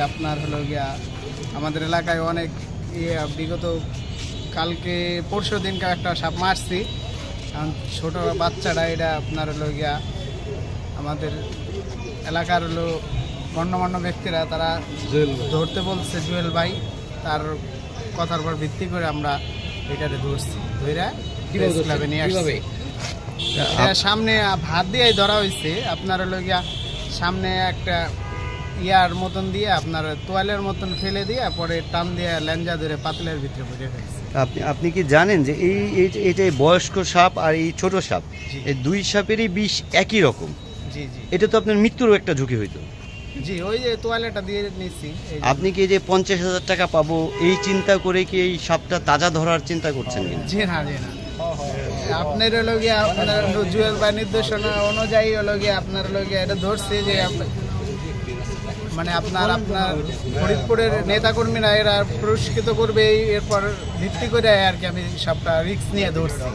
গিয়া আপনার হলো গিয়া আমাদের এলাকায় অনেক ইয়ে বিগত কালকে পরশু দিনকে একটা সাপ মারছি। কারণ ছোট বাচ্চাটা এটা আপনার হলো গিয়া আমাদের এলাকার হলো গণ্যমান্য ব্যক্তিরা তারা ধরতে বলছে জুয়েল ভাই তার কথার উপর ভিত্তি করে আমরা এটাতে ধরছি ধইরা ক্লাবে নিয়ে আসছি। সামনে ভাত দিয়ে ধরা হয়েছে আপনার হলো গিয়া সামনে একটা ইয়ার মতন দিয়ে আপনার তোয়ালের মতন ফেলে দিয়ে পরে টান দিয়ে ল্যাঞ্জা ধরে পাতলের ভিতরে ফেলছে। আপনি আপনি কি জানেন যে এই এই- এটা বয়স্ক সাপ আর এই ছোট সাপ এই দুই সাপেরই বিষ একই রকম? জি জি। এটা তো আপনার মৃত্যুরও একটা ঝুঁকি হইতো। জি ওই যে তোয়ালেটা দিয়ে নিচ্ছি আপনি কি যে পঞ্চাশ হাজার টাকা পাবো এই চিন্তা করে কি এই সাপটা তাজা ধরার চিন্তা করছেন জি না জি না। আপনার হলো গিয়া আপনার জুয়েল বা নির্দেশনা অনুযায়ী হলো গিয়া আপনার হলো গিয়া এটা ধরছে যে আপ- মানে আপনার আপনার ফরিদপুরের নেতাকর্মীরা এরা পুরস্কৃত করবে এই- এরপর ভিত্তি করে আর কি আমি সবটা রিক্স নিয়ে ধরছি।